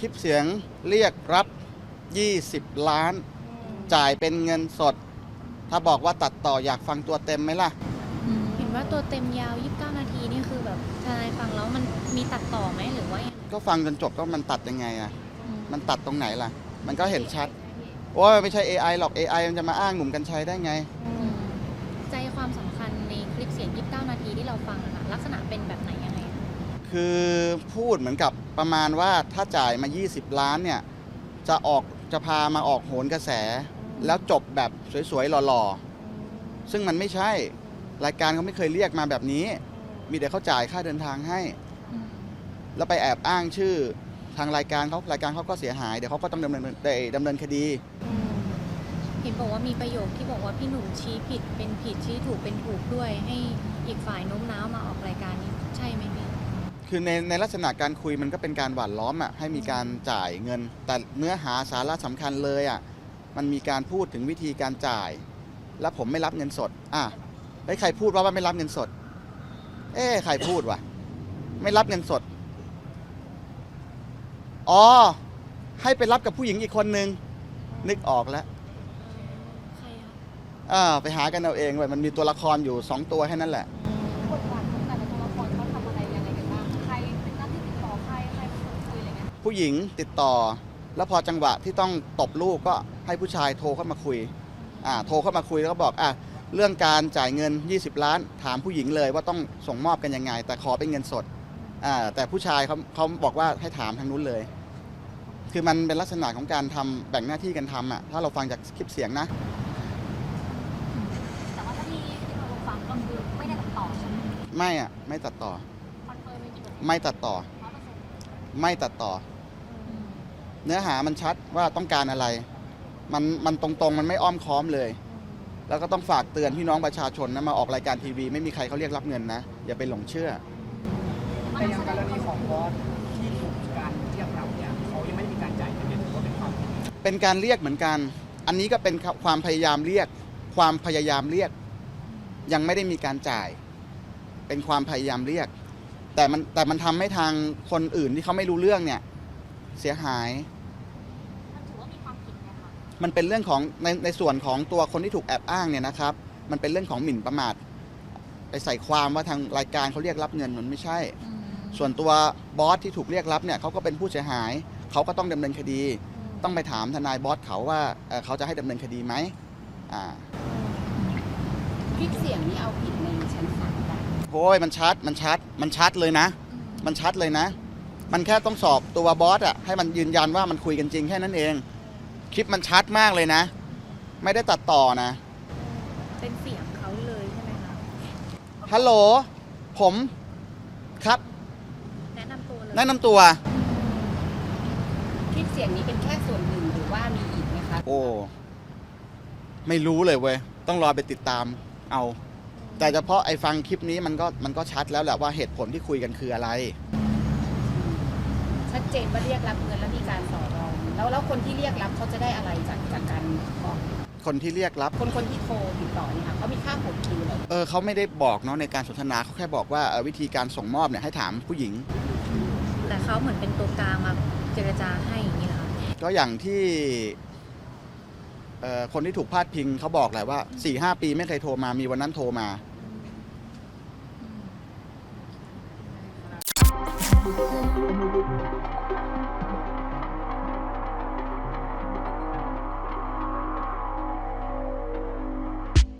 คลิปเสียงเรียกรับ 20 ล้าน จ่ายเป็นเงินสด ถ้าบอกว่าตัดต่ออยากฟังตัวเต็มไหมล่ะ เห็นว่าตัวเต็มยาว 29 นาทีนี่คือแบบทนายฟังแล้วมันมีตัดต่อไหมหรือว่ายังไงก็ฟังจนจบก็มันตัดยังไงอะ อืมมันตัดตรงไหนล่ะ มันก็เห็นชัด โอ้ยไม่ใช่ AI หรอก AI มันจะมาอ้างหนุ่มกัญชัยได้ไง อืมใจความสำคัญในคลิปเสียง 29 นาทีที่เราฟังอะค่ะลักษณะเป็นแบบไหนยังไงอะ คือพูดเหมือนกับประมาณว่าถ้าจ่ายมา 20 ล้านเนี่ย จะออกจะพามาออกโหนกระแส แล้วจบแบบสวยๆหล่อๆ ซึ่งมันไม่ใช่รายการเขาไม่เคยเรียกมาแบบนี้ มีแต่เขาจ่ายค่าเดินทางให้ แล้วไปแอบอ้างชื่อทางรายการเขารายการเขาก็เสียหาย เดี๋ยวเขาก็ต้องดำเนินดำเนินคดีเห็นบอกว่ามีประโยคที่บอกว่าพี่หนุ่มชี้ผิดเป็นผิดชี้ถูกเป็นถูกด้วยให้อีกฝ่ายโน้มน้าวมาออกรายการนี้ใช่ไหมพี่ คือในในลักษณะการคุยมันก็เป็นการหว่านล้อมอะให้มีการจ่ายเงิน แต่เนื้อหาสาระสำคัญเลยอะมันมีการพูดถึงวิธีการจ่าย แล้วผมไม่รับเงินสด อะไอ้ยใครพูดว่าว่าไม่รับเงินสด เอ๊ะใครพูดวะไม่รับเงินสดอ๋อให้ไปรับกับผู้หญิงอีกคนนึง นึกออกแล้วใครคะอ่าไปหากันเอาเองเว้ยมันมีตัวละครอยู่สองตัวแค่นั้นแหละ ผู้หญิงติดต่อ แล้วพอจังหวะที่ต้องตบลูกก็ให้ผู้ชายโทรเข้ามาคุยอ่าโทรเข้ามาคุยแล้วก็บอกอะเรื่องการจ่ายเงิน 20 ล้าน ถามผู้หญิงเลยว่าต้องส่งมอบกันยังไง แต่ขอเป็นเงินสดอ่าแต่ผู้ชายเขาเขาบอกว่าให้ถามทางนู้นเลย คือมันเป็นลักษณะของการทำแบ่งหน้าที่กันทำอะถ้าเราฟังจากคลิปเสียงนะ แต่ว่าถ้าที่ที่เราฟังก็คือไม่ได้ตัดต่อใช่ไหมไม่อะไม่ตัดต่อ คอนเฟิร์มไม่กี่เปอร์เซ็นต์ไม่ตัดต่อ ร้อยเปอร์เซ็นต์ไม่ตัดต่อ เนื้อหามันชัดว่าต้องการอะไร มันมันตรงๆ มันไม่อ้อมค้อมเลย แล้วก็ต้องฝากเตือนพี่น้องประชาชนนะมาออกรายการทีวีไม่มีใครเขาเรียกรับเงินนะ อย่าไปหลงเชื่อ แต่อย่างกรณีของบอสที่ถูกการเรียกรับเนี่ยเขายังไม่ได้มีการจ่ายเงินเนี่ยถือว่าเป็นความผิดเป็นการเรียกเหมือนกัน อันนี้ก็เป็นความพยายามเรียก ความพยายามเรียก ยังไม่ได้มีการจ่าย เป็นความพยายามเรียก แต่มันแต่มันทำให้ทางคนอื่นที่เขาไม่รู้เรื่องเนี่ย เสียหายมันถือว่ามีความผิดไหมคะมันเป็นเรื่องของในในส่วนของตัวคนที่ถูกแอบอ้างเนี่ยนะครับ มันเป็นเรื่องของหมิ่นประมาทไปใส่ความว่าทางรายการเขาเรียกรับเงินมันไม่ใช่อืมส่วนตัวบอสที่ถูกเรียกรับเนี่ยเขาก็เป็นผู้เสียหาย เขาก็ต้องดำเนินคดี ต้องไปถามทนายบอสเขาว่าเอ่อเขาจะให้ดำเนินคดีไหมอ่า คลิปเสียงนี้เอาผิดในชั้นศาลได้โอ้ยมันชัด มันชัด มันชัดเลยนะ มันชัดเลยนะ มันแค่ต้องสอบตัวบอสอะให้มันยืนยันว่ามันคุยกันจริงแค่นั้นเอง คลิปมันชัดมากเลยนะ ไม่ได้ตัดต่อนะ เป็นเสียงเขาเลยใช่ไหมคะฮัลโหล ผมครับ แนะนำตัวเลยแนะนำตัว คลิปเสียงนี้เป็นแค่ส่วนหนึ่งหรือว่ามีอีกไหมคะโอ้ ไม่รู้เลยเว้ย ต้องรอไปติดตามเอา แต่เฉพาะไอ้ฟังคลิปนี้มันก็มันก็ชัดแล้วแหละว่าเหตุผลที่คุยกันคืออะไรชัด เจนว่าเรียกรับเงินแล้วมีการต่อรองแล้วแล้วคนที่เรียกรับเขาจะได้อะไรจากจากการบอกคนที่เรียกรับ คนคนที่โทรติดต่อเนี่ยค่ะเขามีค่าผลคิวเหรอเออเขาไม่ได้บอกเนาะในการสนทนาเขาแค่บอกว่าเอ่อวิธีการส่งมอบเนี่ยให้ถามผู้หญิง แต่เขาเหมือนเป็นตัวกลางมาเจรจาให้อย่างนี้เหรอคะก็อย่างที่เอ่อคนที่ถูกพาดพิงเขาบอกแหละว่า4ี่ห้าปีไม่เคยโทรมามีวันนั้นโทรมาอืม